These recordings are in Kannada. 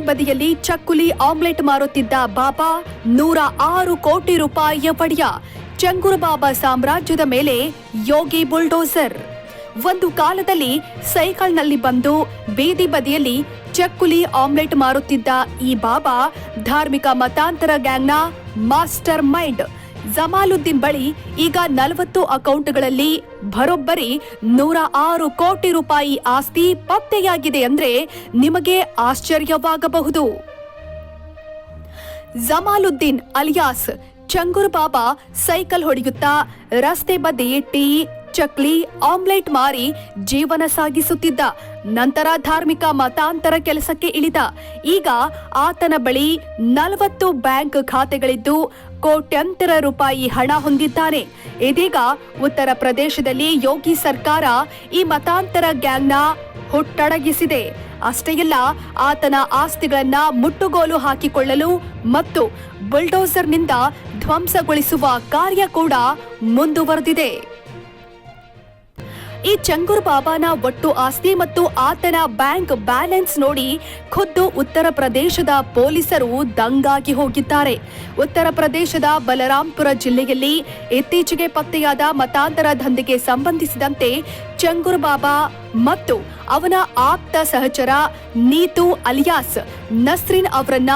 ಬದಿಯಲ್ಲಿ ಚಕ್ಕುಲಿ ಆಮ್ಲೆಟ್ ಮಾರುತ್ತಿದ್ದ ಬಾಬಾ ನೂರ ಆರು ಕೋಟಿ ರೂಪಾಯಿಯ ಪಡೆಯ ಚಂಗುರು ಬಾಬಾ ಸಾಮ್ರಾಜ್ಯದ ಮೇಲೆ ಯೋಗಿ ಬುಲ್ಡೋಸರ್. ಒಂದು ಕಾಲದಲ್ಲಿ ಸೈಕಲ್ನಲ್ಲಿ ಬಂದು ಬೀದಿ ಬದಿಯಲ್ಲಿ ಚಕ್ಕುಲಿ ಆಮ್ಲೆಟ್ ಮಾರುತ್ತಿದ್ದ ಈ ಬಾಬಾ ಧಾರ್ಮಿಕ ಮತಾಂತರ ಗ್ಯಾಂಗ್ನ ಮಾಸ್ಟರ್ ಮೈಂಡ್ ಜಮಾಲುದ್ದೀನ್ ಬಳಿ ಈಗ ನಲವತ್ತು ಅಕೌಂಟ್ಗಳಲ್ಲಿ ಬರೋಬ್ಬರಿ ನೂರ ಆರು ಕೋಟಿ ರೂಪಾಯಿ ಆಸ್ತಿ ಪತ್ತೆಯಾಗಿದೆ ಅಂದ್ರೆ ನಿಮಗೆ ಆಶ್ಚರ್ಯವಾಗಬಹುದು. ಜಮಾಲುದ್ದೀನ್ ಅಲಿಯಾಸ್ ಚಂಗುರ್ ಬಾಬಾ ಸೈಕಲ್ ಹೊಡೆಯುತ್ತಾ ರಸ್ತೆ ಬದಿ ಟೀ ಚಕ್ಲಿ, ಆಮ್ಲೆಟ್ ಮಾರಿ ಜೀವನ ಸಾಗಿಸುತ್ತಿದ್ದ. ನಂತರ ಧಾರ್ಮಿಕ ಮತಾಂತರ ಕೆಲಸಕ್ಕೆ ಇಳಿದ. ಈಗ ಆತನ ಬಳಿ ನಲವತ್ತು ಬ್ಯಾಂಕ್ ಖಾತೆಗಳಿದ್ದು ಕೋಟ್ಯಂತರ ರೂಪಾಯಿ ಹಣ ಹೊಂದಿದ್ದಾನೆ. ಇದೀಗ ಉತ್ತರ ಪ್ರದೇಶದಲ್ಲಿ ಯೋಗಿ ಸರ್ಕಾರ ಈ ಮತಾಂತರ ಗ್ಯಾಂಗ್ನ ಹುಟ್ಟಡಗಿಸಿದೆ. ಅಷ್ಟೇ ಅಲ್ಲ ಆತನ ಆಸ್ತಿಗಳನ್ನ ಮುಟ್ಟುಗೋಲು ಹಾಕಿಕೊಳ್ಳಲು ಮತ್ತು ಬುಲ್ಡೋಸರ್ನಿಂದ ಧ್ವಂಸಗೊಳಿಸುವ ಕಾರ್ಯ ಕೂಡ ಮುಂದುವರೆದಿದೆ. ಈ ಚಂಗೂರ್ ಬಾಬಾನ ಒಟ್ಟು ಆಸ್ತಿ ಮತ್ತು ಆತನ ಬ್ಯಾಂಕ್ ಬ್ಯಾಲೆನ್ಸ್ ನೋಡಿ ಖುದ್ದು ಉತ್ತರ ಪ್ರದೇಶದ ಪೊಲೀಸರು ದಂಗಾಗಿ ಹೋಗಿದ್ದಾರೆ. ಉತ್ತರ ಪ್ರದೇಶದ ಬಲರಾಂಪುರ ಜಿಲ್ಲೆಯಲ್ಲಿ ಇತ್ತೀಚೆಗೆ ಪತ್ತೆಯಾದ ಮತಾಂತರ ದಂಧೆಗೆ ಸಂಬಂಧಿಸಿದಂತೆ ಚಂಗೂರ್ ಬಾಬಾ ಮತ್ತು ಅವನ ಆಪ್ತ ಸಹಚರ ನೀತು ಅಲಿಯಾಸ್ ನಸ್ರಿನ್ ಅವರನ್ನ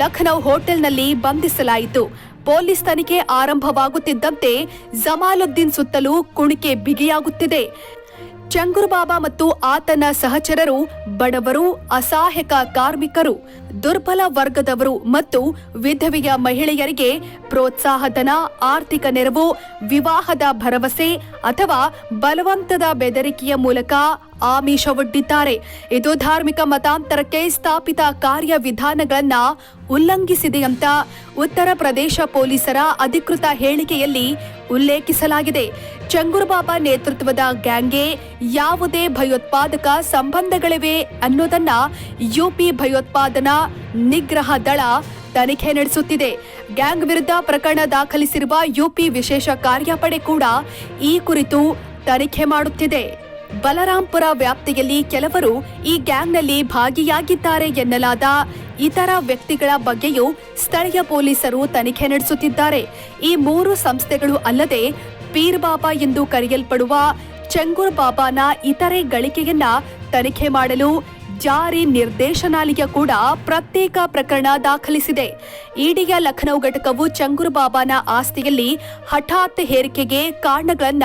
ಲಖನೌ ಹೋಟೆಲ್ನಲ್ಲಿ ಬಂಧಿಸಲಾಯಿತು. ಪೊಲೀಸ್ ತನಿಖೆ ಆರಂಭವಾಗುತ್ತಿದ್ದಂತೆ ಜಮಾಲುದ್ದೀನ್ ಸುತ್ತಲೂ ಕುಣಿಕೆ ಬಿಗಿಯಾಗುತ್ತಿದೆ. ಚಂಗುರ್ ಬಾಬಾ ಮತ್ತು ಆತನ ಸಹಚರರು ಬಡವರು, ಅಸಹಾಯಕ ಕಾರ್ಮಿಕರು, ದುರ್ಬಲ ವರ್ಗದವರು ಮತ್ತು ವಿಧವೆಯ ಮಹಿಳೆಯರಿಗೆ ಪ್ರೋತ್ಸಾಹಧನ, ಆರ್ಥಿಕ ನೆರವು, ವಿವಾಹದ ಭರವಸೆ ಅಥವಾ ಬಲವಂತದ ಬೆದರಿಕೆಯ ಮೂಲಕ ಆಮಿಷವೊಡ್ಡಿದ್ದಾರೆ ಇದು ಧಾರ್ಮಿಕ ಮತಾಂತರಕ್ಕೆ ಸ್ಥಾಪಿತ ಕಾರ್ಯವಿಧಾನಗಳನ್ನ ಉಲ್ಲಂಘಿಸಿದೆ ಅಂತ ಉತ್ತರ ಪ್ರದೇಶ ಪೊಲೀಸರ ಅಧಿಕೃತ ಹೇಳಿಕೆಯಲ್ಲಿ ಉಲ್ಲೇಖಿಸಲಾಗಿದೆ. ಚಂಗುರುಬಾಬಾ ನೇತೃತ್ವದ ಗ್ಯಾಂಗ್ಗೆ ಯಾವುದೇ ಭಯೋತ್ಪಾದಕ ಸಂಬಂಧಗಳಿವೆ ಅನ್ನೋದನ್ನ ಯುಪಿ ಭಯೋತ್ಪಾದನಾ ನಿಗ್ರಹ ದಳ ತನಿಖೆ ನಡೆಸುತ್ತಿದೆ. ಗ್ಯಾಂಗ್ ವಿರುದ್ಧ ಪ್ರಕರಣ ದಾಖಲಿಸಿರುವ ಯುಪಿ ವಿಶೇಷ ಕಾರ್ಯಪಡೆ ಕೂಡ ಈ ಕುರಿತು ತನಿಖೆ ಮಾಡುತ್ತಿದೆ. ಬಲರಾಂಪುರ ವ್ಯಾಪ್ತಿಯಲ್ಲಿ ಕೆಲವರು ಈ ಗ್ಯಾಂಗ್ನಲ್ಲಿ ಭಾಗಿಯಾಗಿದ್ದಾರೆ ಎನ್ನಲಾದ ಇತರ ವ್ಯಕ್ತಿಗಳ ಬಗ್ಗೆಯೂ ಸ್ಥಳೀಯ ಪೊಲೀಸರು ತನಿಖೆ ನಡೆಸುತ್ತಿದ್ದಾರೆ. ಈ ಮೂರು ಸಂಸ್ಥೆಗಳು ಅಲ್ಲದೆ ಪೀರ್ ಬಾಬಾ ಎಂದು ಕರೆಯಲ್ಪಡುವ ಚಂಗುರ್ ಬಾಬಾನ ಇತರೆ ಗಳಿಕೆಯನ್ನ ತನಿಖೆ ಮಾಡಲು ಜಾರಿ ನಿರ್ದೇಶನಾಲಯ ಕೂಡ ಪ್ರತ್ಯೇಕ ಪ್ರಕರಣ ದಾಖಲಿಸಿದೆ. ಇಡಿಯ ಲಖನೌ ಘಟಕವು ಚಂಗೂರ್ ಬಾಬಾನ ಆಸ್ತಿಯಲ್ಲಿ ಹಠಾತ್ ಹೇರಿಕೆಗೆ ಕಾರಣಗಳನ್ನ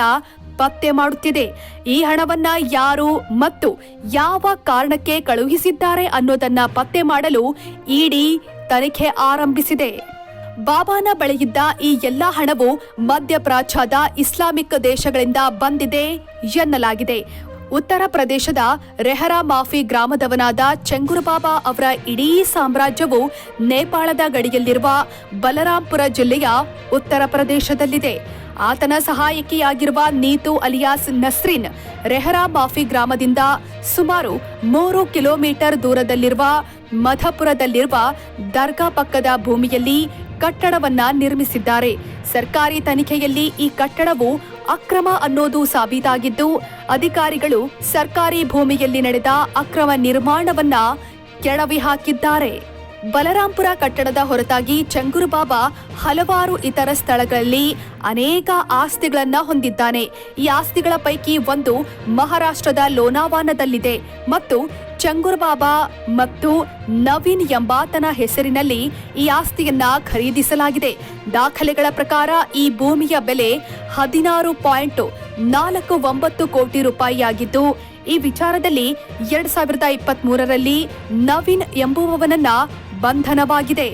ಪತ್ತೆ ಮಾಡುತ್ತಿದೆ. ಈ ಹಣವನ್ನ ಯಾರು ಮತ್ತು ಯಾವ ಕಾರಣಕ್ಕೆ ಕಳುಹಿಸಿದ್ದಾರೆ ಅನ್ನೋದನ್ನ ಪತ್ತೆ ಮಾಡಲು ಇಡಿ ತನಿಖೆ ಆರಂಭಿಸಿದೆ. ಬಾಬಾನ ಬಳಿಯಿದ್ದ ಈ ಎಲ್ಲಾ ಹಣವು ಮಧ್ಯಪ್ರಾಚ್ಯದ ಇಸ್ಲಾಮಿಕ್ ದೇಶಗಳಿಂದ ಬಂದಿದೆ ಎನ್ನಲಾಗಿದೆ. ಉತ್ತರ ಪ್ರದೇಶದ ರೆಹರಾ ಮಾಫಿ ಗ್ರಾಮದವನಾದ ಚೆಂಗುರುಬಾಬಾ ಅವರ ಇಡೀ ಸಾಮ್ರಾಜ್ಯವು ನೇಪಾಳದ ಗಡಿಯಲ್ಲಿರುವ ಬಲರಾಂಪುರ ಜಿಲ್ಲೆಯ ಉತ್ತರ ಪ್ರದೇಶದಲ್ಲಿದೆ. ಆತನ ಸಹಾಯಕಿಯಾಗಿರುವ ನೀತು ಅಲಿಯಾಸ್ ನಸ್ರಿನ್ ರೆಹರಾ ಮಾಫಿ ಗ್ರಾಮದಿಂದ ಸುಮಾರು ಮೂರು ಕಿಲೋಮೀಟರ್ ದೂರದಲ್ಲಿರುವ ಮಧಪುರದಲ್ಲಿರುವ ದರ್ಗಾ ಪಕ್ಕದ ಭೂಮಿಯಲ್ಲಿ ಕಟ್ಟಡವನ್ನ ನಿರ್ಮಿಸಿದ್ದಾರೆ. ಸರ್ಕಾರಿ ತನಿಖೆಯಲ್ಲಿ ಈ ಕಟ್ಟಡವು ಅಕ್ರಮ ಅನ್ನೋದು ಸಾಬೀತಾಗಿದ್ದು, ಅಧಿಕಾರಿಗಳು ಸರ್ಕಾರಿ ಭೂಮಿಯಲ್ಲಿ ನಡೆದ ಅಕ್ರಮ ನಿರ್ಮಾಣವನ್ನ ಕೆಡವಿ ಹಾಕಿದ್ದಾರೆ. ಬಲರಾಂಪುರ ಕಟ್ಟಡದ ಹೊರತಾಗಿ ಚಂಗುರು ಬಾಬಾ ಹಲವಾರು ಇತರ ಸ್ಥಳಗಳಲ್ಲಿ ಅನೇಕ ಆಸ್ತಿಗಳನ್ನ ಹೊಂದಿದ್ದಾನೆ. ಈ ಆಸ್ತಿಗಳ ಪೈಕಿ ಒಂದು ಮಹಾರಾಷ್ಟ್ರದ ಲೋನಾವಾನದಲ್ಲಿದೆ ಮತ್ತು ಚಂಗುರ್ ಬಾಬಾ ಮತ್ತು ನವೀನ್ ಎಂಬಾತನ ಹೆಸರಿನಲ್ಲಿ ಈ ಆಸ್ತಿಯನ್ನ ಖರೀದಿಸಲಾಗಿದೆ. ದಾಖಲೆಗಳ ಪ್ರಕಾರ ಈ ಭೂಮಿಯ ಬೆಲೆ ಹದಿನಾರು ಪಾಯಿಂಟ್ ನಾಲ್ಕು ಒಂಬತ್ತು ಕೋಟಿ ರೂಪಾಯಿಯಾಗಿದ್ದು, ಈ ವಿಚಾರದಲ್ಲಿ ಎರಡ್ ಸಾವಿರದ ಇಪ್ಪತ್ತ್ ಮೂರರಲ್ಲಿ ನವೀನ್ ಎಂಬುವವನನ್ನ ಬಂಧನವಾಗಿದೆ.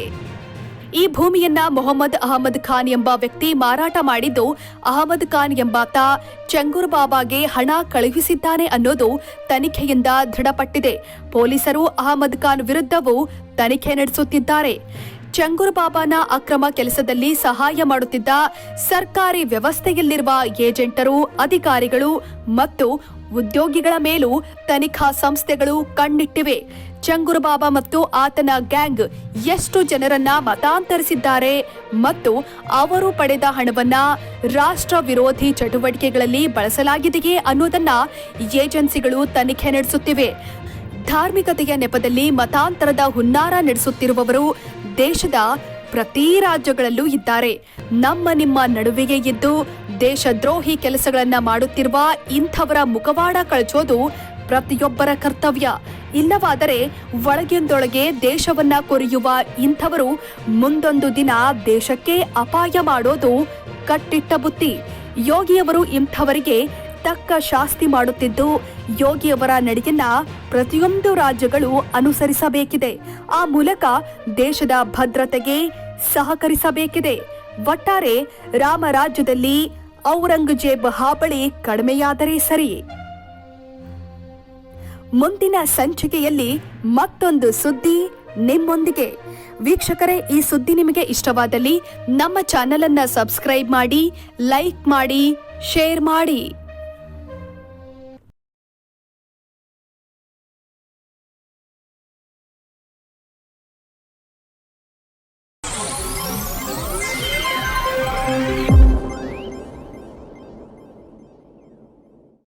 ಈ ಭೂಮಿಯನ್ನ ಮೊಹಮ್ಮದ್ ಅಹಮದ್ ಖಾನ್ ಎಂಬ ವ್ಯಕ್ತಿ ಮಾರಾಟ ಮಾಡಿದ್ದು ಅಹಮದ್ ಖಾನ್ ಎಂಬಾತ ಚಂಗೂರ್ ಬಾಬಾಗೆ ಹಣ ಕಳುಹಿಸಿದ್ದಾನೆ ಅನ್ನೋದು ತನಿಖೆಯಿಂದ ದೃಢಪಟ್ಟಿದೆ. ಪೊಲೀಸರು ಅಹಮದ್ ಖಾನ್ ವಿರುದ್ಧವೂ ತನಿಖೆ ನಡೆಸುತ್ತಿದ್ದಾರೆ. ಚಂಗೂರ್ ಬಾಬಾನ ಅಕ್ರಮ ಕೆಲಸದಲ್ಲಿ ಸಹಾಯ ಮಾಡುತ್ತಿದ್ದ ಸರ್ಕಾರಿ ವ್ಯವಸ್ಥೆಯಲ್ಲಿರುವ ಏಜೆಂಟರು, ಅಧಿಕಾರಿಗಳು ಮತ್ತು ಉದ್ಯೋಗಿಗಳ ಮೇಲೂ ತನಿಖಾ ಸಂಸ್ಥೆಗಳು ಕಣ್ಣಿಟ್ಟಿವೆ. ಚಂಗುರು ಬಾಬಾ ಮತ್ತು ಆತನ ಗ್ಯಾಂಗ್ ಎಷ್ಟು ಜನರನ್ನ ಮತಾಂತರಿಸಿದ್ದಾರೆ ಮತ್ತು ಅವರು ಪಡೆದ ಹಣವನ್ನ ರಾಷ್ಟ್ರ ವಿರೋಧಿ ಚಟುವಟಿಕೆಗಳಲ್ಲಿ ಬಳಸಲಾಗಿದೆಯೇ ಅನ್ನೋದನ್ನ ಏಜೆನ್ಸಿಗಳು ತನಿಖೆ ನಡೆಸುತ್ತಿವೆ. ಧಾರ್ಮಿಕತೆಯ ನೆಪದಲ್ಲಿ ಮತಾಂತರದ ಹುನ್ನಾರ ನಡೆಸುತ್ತಿರುವವರು ದೇಶದ ಪ್ರತಿ ರಾಜ್ಯಗಳಲ್ಲೂ ಇದ್ದಾರೆ. ನಮ್ಮ ನಿಮ್ಮ ನಡುವೆಯೇ ಇದ್ದು ದೇಶದ್ರೋಹಿ ಕೆಲಸಗಳನ್ನ ಮಾಡುತ್ತಿರುವ ಇಂಥವರ ಮುಖವಾಡ ಕಳಚೋದು ಪ್ರತಿಯೊಬ್ಬರ ಕರ್ತವ್ಯ. ಇಲ್ಲವಾದರೆ ಒಳಗಿಂದೊಳಗೆ ದೇಶವನ್ನ ಕೊರೆಯುವ ಇಂಥವರು ಮುಂದೊಂದು ದಿನ ದೇಶಕ್ಕೆ ಅಪಾಯ ಮಾಡೋದು ಕಟ್ಟಿಟ್ಟ ಬುತ್ತಿ. ಯೋಗಿಯವರು ಇಂಥವರಿಗೆ ತಕ್ಕ ಶಾಸ್ತಿ ಮಾಡುತ್ತಿದ್ದು, ಯೋಗಿಯವರ ನಡೆಯನ್ನ ಪ್ರತಿಯೊಂದು ರಾಜ್ಯಗಳು ಅನುಸರಿಸಬೇಕಿದೆ. ಆ ಮೂಲಕ ದೇಶದ ಭದ್ರತೆಗೆ ಸಹಕರಿಸಬೇಕಿದೆ. ಒಟ್ಟಾರೆ ರಾಮರಾಜ್ಯದಲ್ಲಿ ಔರಂಗಜೇಬ್ ಹಾಬಳಿ ಕಡಿಮೆಯಾದರೆ ಸರಿ ಮುಂದಿನ ಸಂಚಿಕೆಯಲ್ಲಿ ಮತ್ತೊಂದು ಸುದ್ದಿ ನಿಮ್ಮೊಂದಿಗೆ. ವೀಕ್ಷಕರೇ, ಈ ಸುದ್ದಿ ನಿಮಗೆ ಇಷ್ಟವಾದಲ್ಲಿ ನಮ್ಮ ಚಾನೆಲ್ ಅನ್ನ ಸಬ್ಸ್ಕ್ರೈಬ್ ಮಾಡಿ, ಲೈಕ್ ಮಾಡಿ, ಶೇರ್ ಮಾಡಿ.